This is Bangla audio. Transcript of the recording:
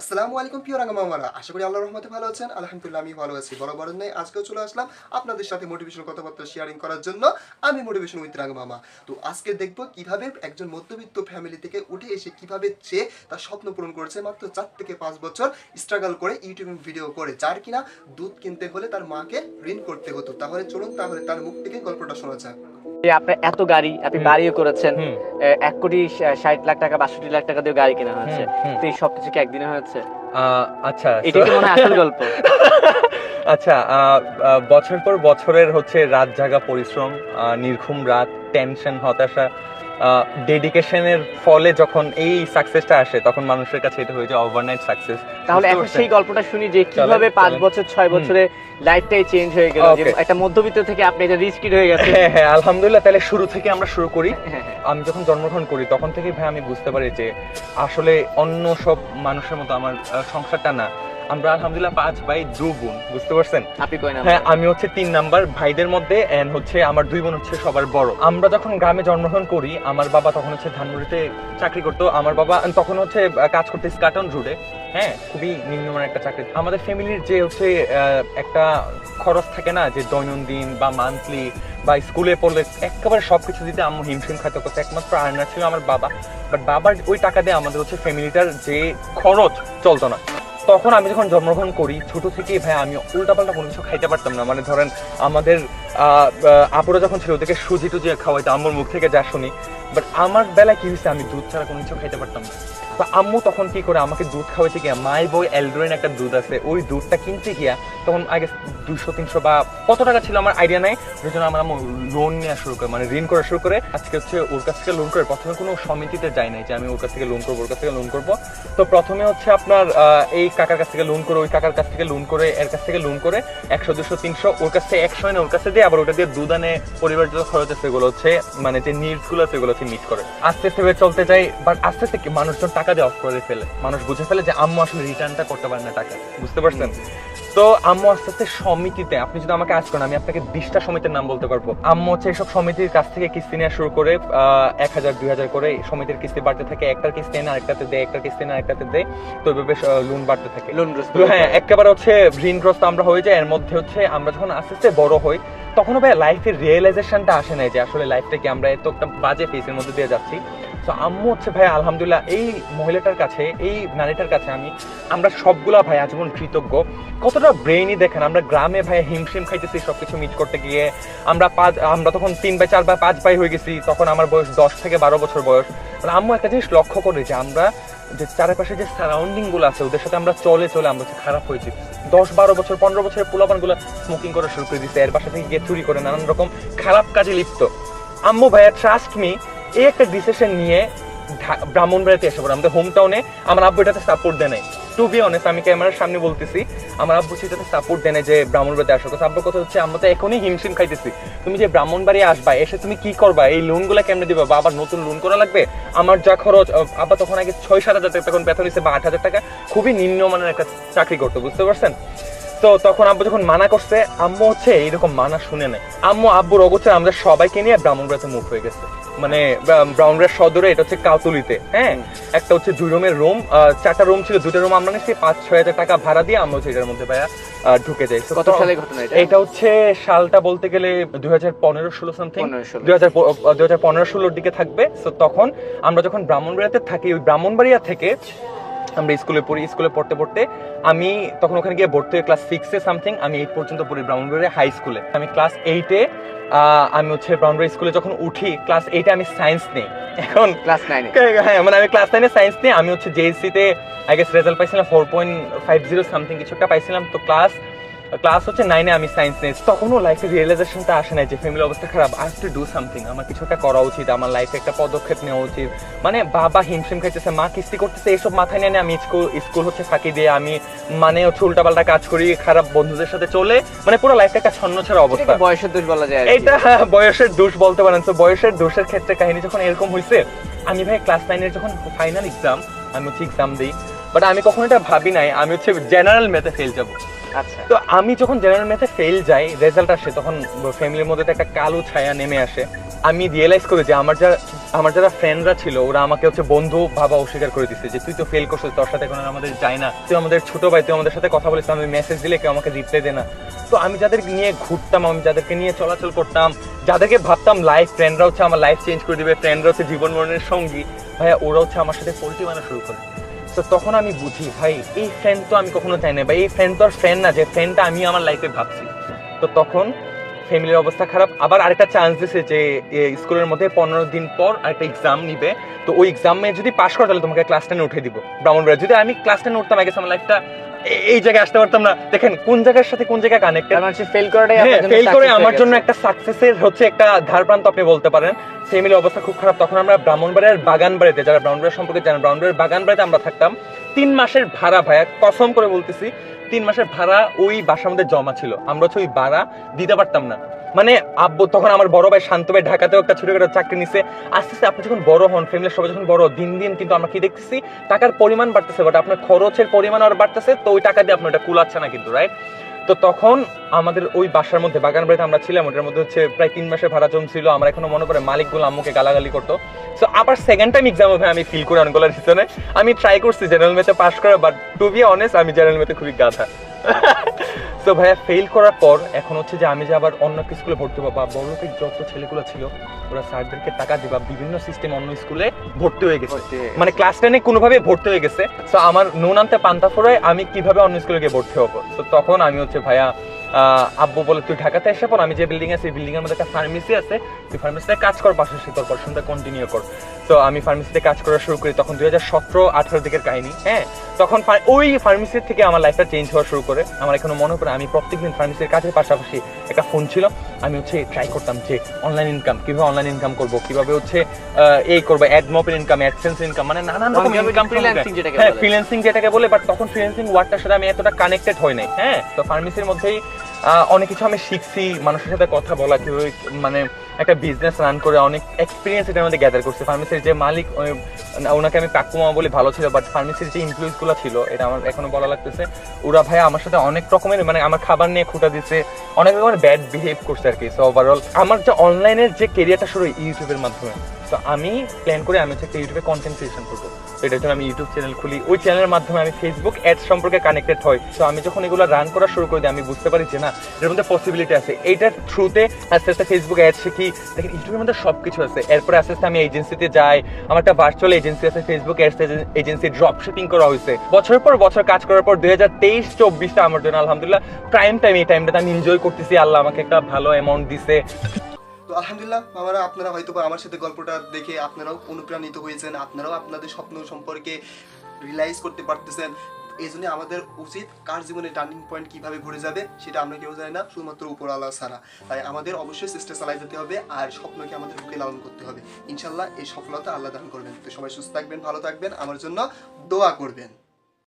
আসসালামু আলাইকুম, প্রিয় রাঙ্গামামারা আশা করি আল্লাহর রহমতে ভালো আছেন। আলহামদুলিল্লাহ আমি ভালো আছি। বড় বড় নেই, আজকেও চলে আসলাম আপনাদের সাথে মোটিভেশন কথাবার্তা শেয়ারিং করার জন্য। আমি মোটিভেশন উইথ রাঙ্গামামা তো আজকে দেখব কীভাবে একজন মধ্যবিত্ত ফ্যামিলি থেকে উঠে এসে কীভাবে চেয়ে তার স্বপ্ন পূরণ করেছে। মাত্র চার থেকে পাঁচ বছর স্ট্রাগল করে ইউটিউব ভিডিও করে। যার কিনা দুধ কিনতে হলে তার মাকে ঋণ করতে হতো। তাহলে চলুন, তাহলে তার মুখ থেকে গল্পটা শোনা যাক। যে আপনার এত গাড়ি আপনি বাড়িও করেছেন এক কোটি ষাট লাখ টাকা বাষট্টি লাখ টাকা দিয়ে গাড়ি কেনা হয়েছে। তো এই সবকিছু কি একদিনে হয়েছে? আচ্ছা এটা কি মনে আসল গল্প? আচ্ছা বছর পর বছরের হচ্ছে রাত জাগা পরিশ্রম নির্ঘুম রাত টেনশন হতাশা ডেডিকেশনের ফলে যখন এই সাকসেসটা আসে তখন মানুষের কাছে এটা হয়ে যায় ওভারনাইট সাকসেস তাহলে এখন সেই গল্পটা শুনি যে কীভাবে পাঁচ বছর ছয় বছরে লাইফটাই চেঞ্জ হয়ে গেল একটা মধ্যবিত্ত থেকে আপনি রিচ কিড হয়ে গেছে হ্যাঁ হ্যাঁ আলহামদুলিল্লাহ তাহলে শুরু থেকে আমরা শুরু করি। হ্যাঁ, হ্যাঁ। আমি যখন জন্মগ্রহণ করি তখন থেকেই ভাই আমি বুঝতে পারি যে আসলে অন্য সব মানুষের মতো আমার সংসারটা না। আমরা আলহামদুলিল্লাহ পাঁচ ভাই দু বোন বুঝতে পারছেন? আপনি না হ্যাঁ আমি হচ্ছে তিন নাম্বার ভাইদের মধ্যে এন্ড হচ্ছে আমার দুই বোন হচ্ছে সবার বড়। আমরা যখন গ্রামে জন্মগ্রহণ করি আমার বাবা তখন হচ্ছে ধানমন্ডিতে চাকরি করতো। আমার বাবা তখন হচ্ছে কাজ করতে স্কাটন রুটে হ্যাঁ খুবই নিম্নমানের একটা চাকরি। আমাদের ফ্যামিলির যে হচ্ছে একটা খরচ থাকে না যে দৈনন্দিন বা মান্থলি বা স্কুলে পড়লে একেবারে সবকিছু দিতে আম্মু হিমশিম খাতে করতে একমাত্র আর্নার ছিল আমার বাবা। বাট বাবার ওই টাকা দিয়ে আমাদের হচ্ছে ফ্যামিলিটার যে খরচ চলতো না। তখন আমি যখন জন্মগ্রহণ করি, ছোট থেকেই ভাই আমি উল্টাপাল্টা কোনো কিছু খাইতে পারতাম না। মানে ধরেন আমাদের আপুরা যখন ছিল, ওদেরকে সুজি টুজি খাওয়াইতো, আম্মুর মুখ থেকে যা শুনি। বাট আমার বেলায় কি হয়েছে, আমি দুধ ছাড়া কোনো কিছু খাইতে পারতাম না। তো আম্মু তখন কি করে, আমাকে দুধ খাওয়াইতে গিয়া মাই বই এলডোরেন একটা দুধ আছে, ওই দুধটা কিনতে গিয়া তখন আগে দুশো তিনশো বা কত টাকা ছিল আমার আইডিয়া নাই, ওই জন্য আমার আম্মু লোন নেওয়া শুরু করে মানে ঋণ করা শুরু করে, আজকে হচ্ছে ওর কাছ থেকে লোন করে, প্রথমে কোনো সমিতিতে যাই নাই যে আমি ওর কাছ থেকে লোন করব, ওর কাছ থেকে লোন করব। তো প্রথমে হচ্ছে আপনার এই কাকার কাছ থেকে লোন করে, ওই কাকার কাছ থেকে লোন করে, এর কাছ থেকে লোন করে, একশো দুশো তিনশো, ওর কাছ থেকে একশো এনে ওর কাছে দিয়ে। আবার ওটা দিয়ে দুধ আনে পরিবার যত খরচ আছে সেগুলো হচ্ছে মানে যে নিডসগুলো সেগুলো মিট করে। আস্তে আস্তে চলতে চাই বাট আস্তে আস্তে মানুষজন টাকা দিয়ে অফ করে ফেলে। মানুষ বুঝে ফেলে যে আম্মু আসলে রিটার্নটা করতে পারে না টাকা। বুঝতে পারছেন? তো আম্মু আস্তে আস্তে সমিতিতে আপনি যদি আমাকে আজ করেন আমি আপনাকে বিশটা সমিতির নাম বলতে পারব। আম্মু হচ্ছে এইসব সমিতির কাছ থেকে কিস্তি নেওয়া শুরু করে এক হাজার দুই হাজার করে সমিতির কিস্তি বাড়তে থাকে। একটার কিস্তি এনে আরেকটাতে দেয় একটার কিস্তি এনে আরেকটাতে দেয়। তো এইভাবে লোন বাড়তে থাকে। লোনগ্রস্ত তো হ্যাঁ একেবারে হচ্ছে ঋণগ্রস্ত আমরা হয়ে যাই এর মধ্যে হচ্ছে আমরা যখন আস্তে আস্তে বড় হই তখনও ভাই লাইফের রিয়েলাইজেশনটা আসে না যে আসলে লাইফটা কি আমরা এত একটা বাজে ফেসের মধ্যে দিয়ে যাচ্ছি। তো আম্মু হচ্ছে ভাই, আলহামদুলিল্লাহ, এই মহিলাটার কাছে, এই নারীটার কাছে আমি, আমরা সবগুলা ভাই আজীবন কৃতজ্ঞ। কতটা ব্রেইনই দেখেন, আমরা গ্রামে ভাই হিমশিম খাইতেছি, সবকিছু মিট করতে গিয়ে। আমরা পাঁচ, আমরা তখন তিন বাই চার বাই পাঁচ ভাই হয়ে গেছি, তখন আমার বয়স দশ থেকে বারো বছর বয়স। মানে আম্মু একটা জিনিস লক্ষ্য করে যে, আমরা যে চারপাশে যে সারাউন্ডিংগুলো আছে, ওদের সাথে আমরা চলে চলে আমরা খারাপ হয়েছি দশ, বারো বছর, পনেরো বছরের পোলাপানগুলো স্মোকিং করা শুরু করে দিচ্ছে এর বাসা থেকে গিয়ে চুরি করে, নানান রকম খারাপ কাজে লিপ্ত। আম্মু ভাইয়া ট্রাস্ট মি এই একটা ডিসিশন নিয়ে ব্রাহ্মণবাড়িতে এসে পড়ে। আমাদের হোম টাউনে আমার আব্বু এটাতে সাপোর্ট দেয় নাই। টু বি অনেস্ট আমি ক্যামেরার সামনে বলতেছি, আমার আব্বু সেটাতে সাপোর্ট দেয় যে ব্রাহ্মণবাড়িতে আসো। তো আব্বুর কথা হচ্ছে, আমরা তো এখনই হিমশিম খাইতেছি। তুমি যে ব্রাহ্মণবাড়ি আসবা, এসে তুমি কি করবা? এই লোনগুলো কেমনে দিবা? বা আবার নতুন লোন করা লাগবে? আমার যা খরচ আব্বা তখন আগে ছয় সাত হাজার টাকা, তখন বেতন নিচ্ছে বা আট হাজার টাকা। খুবই নিম্নমানের একটা চাকরি করতো, বুঝতে পারছেন? তো তখন আব্বু যখন মানা করছে, আম্মু হচ্ছে এইরকম মানা শুনে নেয় আম্মু, আব্বুর অগোচরে আমাদের সবাইকে নিয়ে ব্রাহ্মণবাড়িতে মুখ হয়ে গেছে। মানে ব্রাউনবাড়ির সদরে এটা হচ্ছে কাউতুলিতে হ্যাঁ? একটা হচ্ছে দুই রুমের রুম চারটা রুম ছিল দুটো রুম আমরা নিচ্ছি পাঁচ ছয় হাজার টাকা ভাড়া দিয়ে আমরা হচ্ছে এটার মধ্যে ভাইয়া ঢুকে যাই। কত ঘটনা এটা? এটা হচ্ছে সালটা বলতে গেলে দুই হাজার পনেরো ষোলো সামথিং দুই হাজার দুই হাজার পনেরো ষোলোর দিকে থাকবে। তো তখন আমরা যখন ব্রাহ্মণবাড়িয়াতে থাকি ওই ব্রাহ্মণবাড়িয়া থেকে আমরা স্কুলে পড়ি স্কুলে পড়তে পড়তে আমি তখন ওখানে গিয়ে ভর্তি হয়ে ক্লাস সিক্সে সামথিং আমি এইট পর্যন্ত পড়ি ব্রাহ্মণবাড়িয়া হাই স্কুলে আমি ক্লাস এইটে আমি হচ্ছে ব্রাহ্মণবাড়ি স্কুলে যখন উঠি ক্লাস এইটে আমি সায়েন্স নেই। এখন ক্লাস নাইনে হ্যাঁ মানে আমি ক্লাস নাইনে সায়েন্স নিয়ে আমি হচ্ছে জেএসসিতে আগে আই গেস রেজাল্ট পাইছিলাম four point five zero something কিছু একটা পাইছিলাম। তো ক্লাস ক্লাস হচ্ছে নাইনে আমি সায়েন্স নিয়ে তখনও লাইফে রিয়েলাইজেশনটা আসে না যে ফ্যামিলি অবস্থা খারাপ। আই টু ডু সামথিং আমার কিছু একটা করা উচিত। আমার লাইফে একটা পদক্ষেপ নেওয়া উচিত। মানে বাবা হিমশিম খাইতেছে মা কিস্তি করতেছে এইসব মাথায় নিয়ে আমি স্কুল স্কুল হচ্ছে ফাঁকি দিয়ে আমি মানে হচ্ছে উল্টাপাল্টা কাজ করি খারাপ বন্ধুদের সাথে চলে। মানে পুরো লাইফটা একটা ছন্ন ছাড়া অবস্থা। বয়সের দোষ বলা যায় এটা বয়সের দোষ বলতে পারেন। তো বয়সের দোষের ক্ষেত্রে কাহিনী যখন এরকম হয়েছে আমি ভাই ক্লাস নাইনের যখন ফাইনাল এক্সাম আমি হচ্ছে এক্সাম দিই বাট আমি কখনো এটা ভাবি নাই। আমি হচ্ছে জেনারেল ম্যাথে ফেল যাব। তো আমি যখন জেনারেল ম্যাথে ফেল যাই রেজাল্ট আসে, তখন ফ্যামিলির মধ্যে একটা কালো ছায়া নেমে আসে। আমি রিয়েলাইজ করি যে আমার যারা আমার যারা ফ্রেন্ডরা ছিল, ওরা আমাকে হচ্ছে বন্ধু ভাবা অস্বীকার করে দিচ্ছে যে, তুই তো ফেল করছিস, তোর সাথে এখন আমাদের যায় না। তুই আমাদের ছোট ভাই, তুই আমাদের সাথে কথা বলিস আমি মেসেজ দিলে কেউ আমাকে রিপ্লাই দে না। তো আমি যাদের নিয়ে ঘুরতাম, আমি যাদেরকে নিয়ে চলাচল করতাম, যাদেরকে ভাবতাম লাইফ ফ্রেন্ডরা হচ্ছে আমার লাইফ চেঞ্জ করে দিবে ফ্রেন্ডরা হচ্ছে জীবন মরণের সঙ্গী, ভাইয়া, ওরা হচ্ছে আমার সাথে পরিচয় বানা শুরু করে। তো তখন আমি বুঝি, ভাই, এই ফ্রেন্ড তো আমি কখনো চাই না বা এই ফ্রেন্ড তো আর ফ্রেন্ড না, যে ফ্রেন্ডটা আমি আমার লাইফে ভাবছি। তো তখন ফ্যামিলির অবস্থা খারাপ। আবার আরেকটা চান্স দিছে যে স্কুলের মধ্যে পনেরো দিন পর আরেকটা এক্সাম নিবে। তো ওই এক্সামে যদি পাশ করো, তাহলে তোমাকে ক্লাস টেনে উঠে দিব। ব্রাহ্মণবাড়ি যদি আমি ক্লাস টেনে উঠতাম আগে আমার লাইফটা এই জায়গায় আসতে পারতাম না। দেখেন কোন জায়গার সাথে কোন জায়গায় কানেক্টেড মানে ফেল করাটাই হ্যাঁ ফেল করে আমার জন্য একটা সাকসেসের হচ্ছে একটা ধারপ্রান্ত আপনি বলতে পারেন। ফ্যামিলির অবস্থা খুব খারাপ। তখন আমরা ব্রাহ্মণবাড়িয়ার বাগান বাড়িতে যারা ব্রাহ্মণবাড়িয়া সম্পর্কে জানেন ব্রাহ্মণবাড়িয়ার বাগান বাড়িতে আমরা থাকতাম। তিন মাসের ভাড়া ভাইয়া কসম করে বলতেছি তিন মাসের ভাড়া ওই বাসার মধ্যে জমা ছিল। আমরা হচ্ছে ওই ভাড়া দিতে পারতাম না। মানে আব্বু তখন আমার বড় ভাই শান্ত ভাই ঢাকাতেও একটা ছোটখাটো চাকরি নিছে। আস্তে আস্তে আপনি যখন বড় হন ফ্যামিলির সবাই যখন বড়, দিন দিন কিন্তু আমরা কি দেখতেছি, টাকার পরিমাণ বাড়তেছে বাট আপনার খরচের পরিমাণ আর বাড়তেছে, তো ওই টাকা দিয়ে আপনার ওটা কুলাচ্ছে না কিন্তু রাইট তো তখন আমাদের ওই বাসার মধ্যে, বাগান বাড়িতে আমরা ছিলাম, ওটার মধ্যে হচ্ছে প্রায় তিন মাসের ভাড়া জমছিল, আমার এখনও মনে পড়ে মালিকগুলো আম্মুকে গালাগালি করতো। সো আবার সেকেন্ড টাইম এক্সাম হবে আমি ফিল করি অনেকগুলো রিজনে আমি ট্রাই করছি জেনারেল মেতে পাস করা বাট টু বি অনেস্ট আমি জেনারেল মেতে খুবই গাধা। তো ভাইয়া ফেল করার পর এখন হচ্ছে যে আমি যে আবার অন্য একটা স্কুলে ভর্তি হব বা বড় লোকের যত ছেলেগুলো ছিল ওরা স্যারদেরকে টাকা দিবা বিভিন্ন সিস্টেম অন্য স্কুলে ভর্তি হয়ে গেছে। মানে ক্লাস টেনে কোনোভাবে ভর্তি হয়ে গেছে। তো আমার নুন আনতে পান্তা ফোরায় আমি কীভাবে অন্য স্কুলে গিয়ে ভর্তি হব? তো তখন আমি হচ্ছে ভাইয়া আহ, আব্বু বলে তুই ঢাকাতে এসে পর আমি যে বিল্ডিং আছে বিল্ডিং এর মধ্যে একটা ফার্মেসি আছে তুই ফার্মেসিতে কাজ কর পাশাপাশি তোর পড়াশোনাটা কন্টিনিউ কর। তো আমি ফার্মেসিতে কাজ করা শুরু করি তখন দুই হাজার সতেরো আঠারো দিকের কাহিনী হ্যাঁ? তখন ওই ফার্মেসির থেকে আমার লাইফটা চেঞ্জ হওয়া শুরু করে আমার এখনও মনে করে আমি প্রত্যেকদিন ফার্মেসির কাজের পাশাপাশি একটা ফোন ছিল। আমি হচ্ছে ট্রাই করতাম যে অনলাইন ইনকাম কীভাবে অনলাইন ইনকাম করব কীভাবে হচ্ছে আহ, এই করব অ্যাডমপের ইনকাম অ্যাডসেন্স ইনকাম মানে নানান রকম ইনকাম যেটাকে হ্যাঁ বলে। ফ্রিল্যান্সিং যেটাকে বলে বাট তখন ফ্রিল্যান্সিং ওয়ার্ডটার সাথে আমি এতটা কানেক্টেড হয় নাই। হ্যাঁ তো ফার্মেসির মধ্যেই অনেক কিছু আমি শিখছি, মানুষের সাথে কথা বলা, কীভাবে মানে একটা বিজনেস রান করে অনেক এক্সপিরিয়েন্স এটার মধ্যে গ্যাদার করছে। ফার্মেসির যে মালিক ওনাকে আমি পাকুমা বলে, ভালো ছিল বাট ফার্মেসির যে ইমপ্লয়িজগুলো ছিল, এটা আমার এখনও বলা লাগতেছে, ওরা ভাই আমার সাথে অনেক রকমের মানে আমার খাবার নিয়ে খুঁটা দিচ্ছে অনেক রকমের ব্যাড বিহেভ করছে আর কি। সো ওভারঅল আমার যে অনলাইনের যে কেরিয়ারটা শুরু ইউটিউবের মাধ্যমে তো আমি প্ল্যান করে আমি হচ্ছে একটা ইউটিউবে কন্টেন্ট ক্রিয়েশন করব। এটার জন্য আমি ইউটিউব চ্যানেল খুলি। ওই চ্যানেলের মাধ্যমে আমি ফেসবুক অ্যাডস সম্পর্কে কানেক্টেড হই। তো আমি যখন এগুলো রান করা শুরু করে দিই আমি বুঝতে পারি যে না, এর মধ্যে পসিবিলিটি আছে। এইটার থ্রুতে আস্তে আস্তে ফেসবুক অ্যাড শিখি। দেখেন ইউটিউবের মধ্যে সব কিছু আছে। এরপরে আস্তে আস্তে আমি এজেন্সিতে যাই। আমার একটা ভার্চুয়াল এজেন্সি আছে Facebook ads agency drop shipping করা হয়েছে। বছরের পর বছর কাজ করার পর দুই হাজার তেইশ, চব্বিশটা আমার জন্য, আলহামদুলিল্লাহ প্রাইম টাইম এই টাইমটাতে আমি এনজয় করতেছি। আল্লাহ আমাকে একটা ভালো অ্যামাউন্ট দিছে। তো আলহামদুলিল্লাহ, মামারা, আপনারা হয়তো বা আমার সাথে গল্পটা দেখে আপনারাও অনুপ্রাণিত হয়েছেন, আপনারাও আপনাদের স্বপ্ন সম্পর্কে রিয়েলাইজ করতে পারতেছেন। এই জন্য আমাদের উচিত কার জীবনে টার্নিং পয়েন্ট কীভাবে ঘুরে যাবে, সেটা আমরা কেউ জানি না, শুধুমাত্র উপর আল্লাহ ছাড়া। তাই আমাদের অবশ্যই চেষ্টা চালাই যেতে হবে আর স্বপ্নকে আমাদের বুকে লালন করতে হবে। ইনশাল্লাহ এই সফলতা আল্লাহ দান করবেন। তো সবাই সুস্থ থাকবেন, ভালো থাকবেন। আমার জন্য দোয়া করবেন।